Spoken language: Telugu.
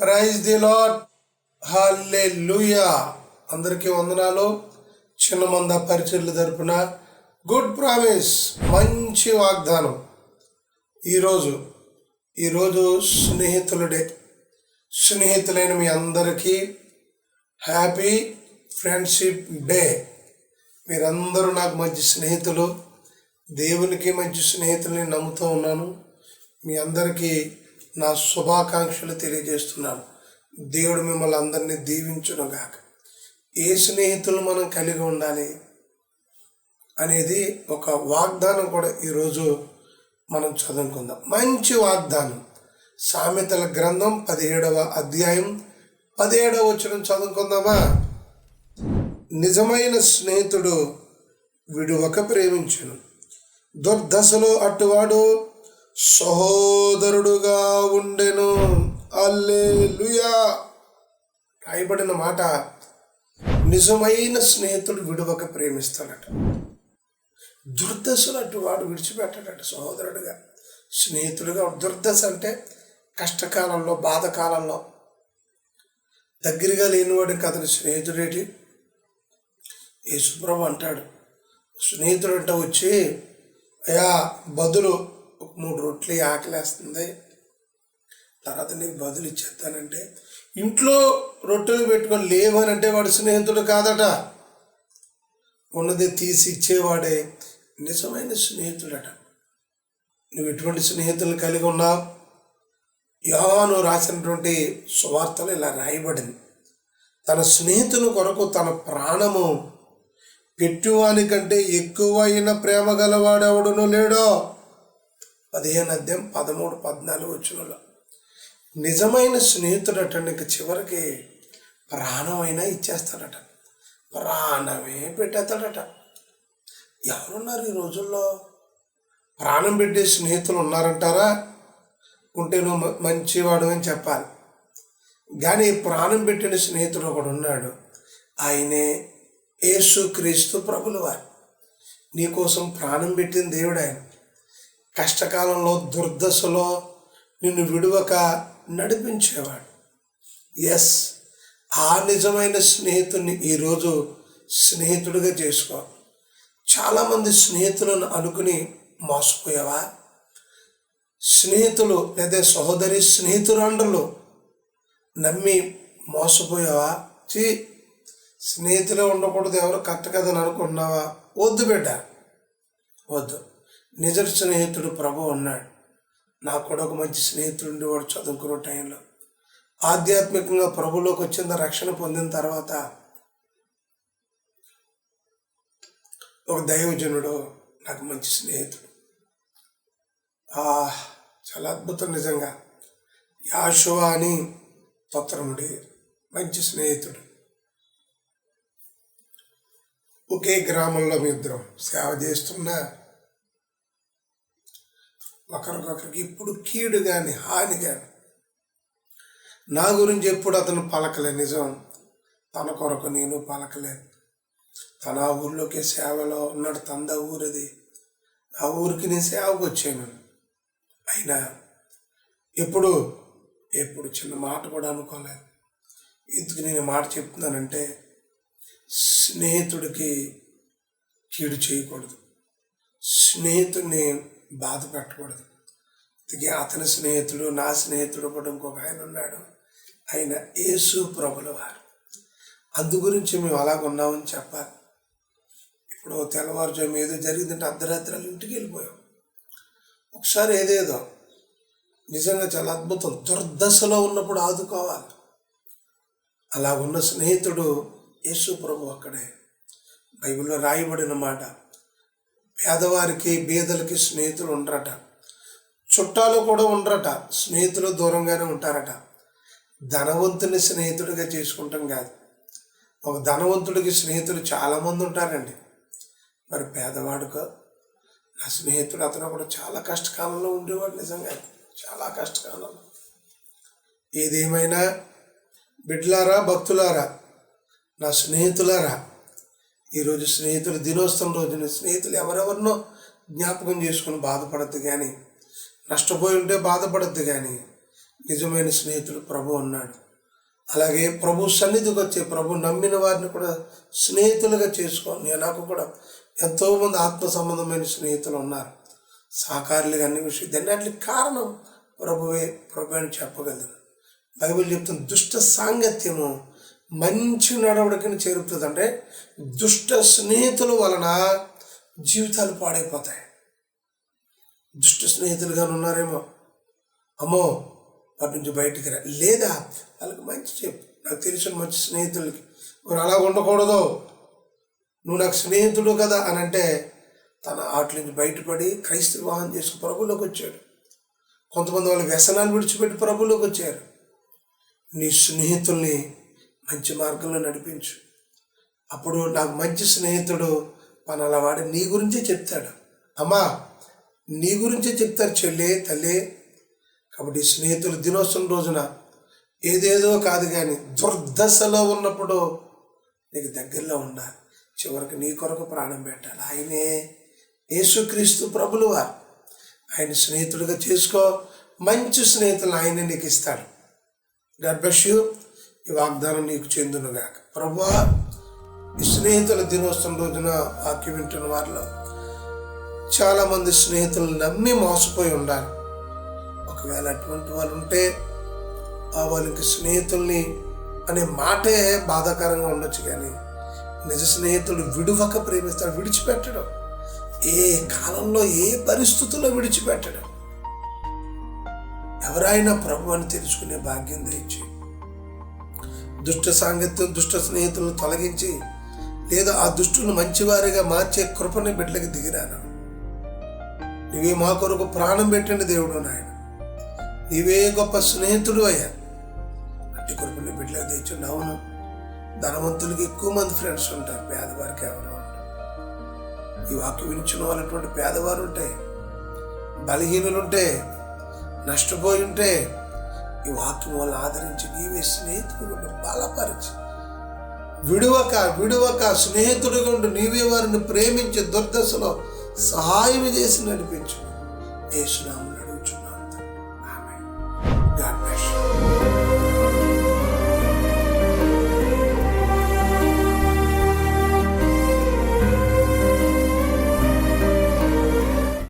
ప్రైజ్ ది లాడ్ హాల్లే లూయా అందరికీ వందనాలు. చిన్న మంద పరిచర్లు తరపున గుడ్ ప్రామిస్ మంచి వాగ్దానం. ఈరోజు ఈరోజు స్నేహితులుడే. స్నేహితులైన మీ అందరికీ హ్యాపీ ఫ్రెండ్షిప్ డే. మీరందరూ నాకు మంచి స్నేహితులు. దేవునికి మంచి స్నేహితుల్ని నమ్ముతూ ఉన్నాను. మీ అందరికీ నా శుభాకాంక్షలు తెలియజేస్తున్నాను. దేవుడు మిమ్మల్ని అందరినీ దీవించును గాక ఏ స్నేహితులు మనం కలిగి ఉండాలి అనేది ఒక వాగ్దానం కూడా ఈరోజు మనం చదువుకుందాం. మంచి వాగ్దానం. సామెతల గ్రంథం పదిహేడవ అధ్యాయం పదిహేడవ వచ్చిన చదువుకుందామా? నిజమైన స్నేహితుడు విడువక ప్రేమించును. దుర్దశలో అటువాడు సహోదరుడుగా ఉండెను. అల్లెలుయా రాయబడిన మాట నిజమైన స్నేహితుడు విడవక ప్రేమిస్తాడట. దుర్దశలు అటు వాడు విడిచిపెట్టాడట సహోదరుడుగా. స్నేహితుడుగా దుర్దశ అంటే కష్టకాలంలో బాధకాలంలో. దగ్గరగా లేనివాడికి అతని స్నేహితుడేటి? యేసుప్రభు అంటాడు. స్నేహితుడు అంటే వచ్చి అయా బదులు ఒక మూడు రొట్లు ఆకలేస్తుంది. తర్వాత నీకు బదులు ఇచ్చేస్తానంటే ఇంట్లో రొట్టెలు పెట్టుకొని లేవని అంటే వాడు స్నేహితుడు కాదట. ఉన్నది తీసి ఇచ్చేవాడే. నిజమైన స్నేహితుడట. నువ్వు ఎటువంటి స్నేహితులు కలిగి ఉన్నావు? యోహాను రాసినటువంటి సువార్తలు ఇలా రాయబడింది. తన స్నేహితుని కొరకు తన ప్రాణము పెట్టువానికంటే ఎక్కువైన ప్రేమ గలవాడెవడును లేడో? పదిహేను అధ్యాయం పదమూడు పద్నాలుగు వచ్చినలో నిజమైన స్నేహితుడట నీకు చివరికి ప్రాణమైనా ఇచ్చేస్తాడట. ప్రాణమే పెట్టేస్తాడట. ఎవరున్నారు ఈ రోజుల్లో? ప్రాణం పెట్టే స్నేహితులు ఉన్నారంటారా? ఉంటే నువ్వు మంచివాడు అని చెప్పాలి. కానీ ప్రాణం పెట్టిన స్నేహితుడు ఒకడు ఉన్నాడు. ఆయనే యేసుక్రీస్తు ప్రభుల వారు. నీకోసం ప్రాణం పెట్టిన దేవుడు ఆయన. కష్టకాలంలో దుర్దశలో నిన్ను విడువక నడిపించేవాడు. ఎస్ ఆ నిజమైన స్నేహితుడిని ఈరోజు స్నేహితుడిగా చేసుకో. చాలామంది స్నేహితులను అనుకుని మోసపోయావా? స్నేహితులు లేదా సహోదరి స్నేహితురాండ్రులు నమ్మి మోసపోయావా? చీ స్నేహితులే ఉండకూడదు ఎవరు కరెక్ట్ కదని అనుకుంటున్నావా? వద్దు బిడ్డ వద్దు. నిజ స్నేహితుడు ప్రభు ఉన్నాడు. నాకు కూడా ఒక మంచి స్నేహితుడు ఉండేవాడు చదువుకున్న టైంలో. ఆధ్యాత్మికంగా ప్రభులోకి వచ్చిన రక్షణ పొందిన తర్వాత ఒక దైవజనుడు నాకు మంచి స్నేహితుడు. ఆ, చాలా అద్భుతం నిజంగా. యాశువ అని తొత్తరముడి మంచి స్నేహితుడు. ఒకే గ్రామంలో మీ ఇద్దరం సేవ చేస్తున్నా ఒకరికొకరికి ఇప్పుడు కీడు కానీ హాని కానీ నా గురించి ఎప్పుడు అతను పలకలే నిజం. తన కొరకు నేను పలకలేదు తన ఆ ఊర్లోకి సేవలో ఉన్నాడు తంద ఊరది. ఆ ఊరికి నేను సేవకు వచ్చాను అయినా ఎప్పుడు ఎప్పుడు చిన్న మాట కూడా అనుకోలేదు ఎందుకు నేను మాట చెప్తున్నానంటే స్నేహితుడికి కీడు చేయకూడదు. స్నేహితుడిని బాధ పెట్టకూడదు. అందుకే అతని స్నేహితుడు నా స్నేహితుడు కూడా ఇంకొక ఆయన ఉన్నాడు. ఆయన యేసు ప్రభుల వారు. అందు గురించి మేము అలాగ ఉన్నామని చెప్పాలి. ఇప్పుడు తెల్లవారుజాము ఏదో జరిగిందంటే అర్ధరాత్రులు ఇంటికి వెళ్ళిపోయాం. ఒకసారి ఏదేదో నిజంగా చాలా అద్భుతం. దుర్దశలో ఉన్నప్పుడు ఆదుకోవాలి. అలా ఉన్న స్నేహితుడు యేసు ప్రభు అక్కడే. బైబిల్లో రాయబడిన మాట పేదవారికి బీదలకి స్నేహితులు ఉండరట. చుట్టాలు కూడా ఉండరట. స్నేహితులు దూరంగానే ఉంటారట. ధనవంతుని స్నేహితుడిగా చేసుకుంటాం కాదు. ఒక ధనవంతుడికి స్నేహితులు చాలామంది ఉంటారండి. మరి పేదవాడుకో నా స్నేహితుడు అతను కూడా చాలా కష్టకాలంలో ఉండేవాడు నిజంగా. చాలా కష్టకాలంలో. ఏదేమైనా బిడ్లారా భక్తులారా నా స్నేహితులారా ఈరోజు స్నేహితులు దినోత్సవం రోజున స్నేహితులు ఎవరెవరినో జ్ఞాపకం చేసుకుని బాధపడద్దు కానీ నష్టపోయి ఉంటే బాధపడద్దు కానీ నిజమైన స్నేహితుడు ప్రభు అన్నాడు అలాగే ప్రభు సన్నిధికి వచ్చే ప్రభు నమ్మిన వారిని కూడా స్నేహితులుగా చేసుకోండి నేను నాకు కూడా ఎంతోమంది ఆత్మ సంబంధమైన స్నేహితులు ఉన్నారు. సహకారులుగా అన్ని విషయం దాన్ని కారణం ప్రభువే ప్రభు అని చెప్పగలను బైబిల్ చెప్తున్న దుష్ట సాంగత్యము మంచి నడవడికని చేరుతుంది అంటే దుష్ట స్నేహితుల వలన జీవితాలు పాడైపోతాయి. దుష్ట స్నేహితులుగా ఉన్నారేమో? అమ్మో వాటి నుంచి బయటికి రా. లేదా వాళ్ళకి మంచి చెప్పు. నాకు తెలిసిన మంచి స్నేహితులకి. మరి అలా ఉండకూడదు. నువ్వు నాకు స్నేహితుడు కదా అని అంటే తన వాటి నుంచి బయటపడి క్రైస్తవ వాహనం చేసుకుని ప్రభులోకి వచ్చాడు. కొంతమంది వాళ్ళ వ్యసనాలు విడిచిపెట్టి ప్రభులోకి వచ్చారు. నీ స్నేహితుల్ని మంచి మార్గంలో నడిపించు. అప్పుడు నాకు మంచి స్నేహితుడు మన వాడు నీ గురించే చెప్తాడు. అమ్మా నీ గురించే చెప్తారు చెల్లె తల్లి. కాబట్టి స్నేహితులు దినోత్సవం రోజున ఏదేదో కాదు కానీ దుర్దశలో ఉన్నప్పుడు నీకు దగ్గరలో ఉండాలి. చివరికి నీ కొరకు ప్రాణం పెట్టాలి. ఆయనే యేసుక్రీస్తు ప్రభులు వారు. ఆయన స్నేహితుడిగా చేసుకో. మంచి స్నేహితులు ఆయనే నీకు ఇస్తాడు. గర్భష్యు ఈ వాగ్దానం నీకు చెందునుగాక. ప్రభు ఈ స్నేహితుల దినోత్సవం రోజున వాక్యం వింటున్న వారిలో చాలామంది స్నేహితులు నమ్మి మోసపోయి ఉండాలి. ఒకవేళ అటువంటి వాళ్ళు ఉంటే ఆ వాళ్ళకి స్నేహితుల్ని అనే మాటే బాధాకరంగా ఉండొచ్చు కానీ నిజ స్నేహితుడు విడువక ప్రేమిస్తాడు విడిచిపెట్టడం. ఏ కాలంలో ఏ పరిస్థితుల్లో విడిచిపెట్టడం. ఎవరైనా ప్రభు అని తెలుసుకునే భాగ్యం దయచి దుష్ట సాంగత్యం దుష్ట స్నేహితులను తొలగించి లేదా ఆ దుష్టులను మంచివారిగా మార్చే కృపని బిడ్డలకి దిగిరాను నీవే మా కొరకు ప్రాణం పెట్టండి దేవుడు నాయన. నీవే గొప్ప స్నేహితుడు అయ్యా. అట్టి కృపని బిడ్డలకు తెచ్చిండు అవును ధనవంతులకి ఎక్కువ మంది ఫ్రెండ్స్ ఉంటారు. పేదవారికి ఎవరు ఈ వాక్యం వినిచిన వాళ్ళటువంటి పేదవారు ఉంటే బలహీనులు ఉంటే నష్టపోయి ఉంటే ఈ వాక్యం వల్ల ఆదరించి నీవే స్నేహితుడు బలపరిచి. విడువక విడువక స్నేహితుడిగా ఉండి నీవే వారిని ప్రేమించి దుర్దశలో సహాయం చేసి నడిపించు. యేసునామని అడుగుచున్నాను ఆమె గాడ్ బ్లెస్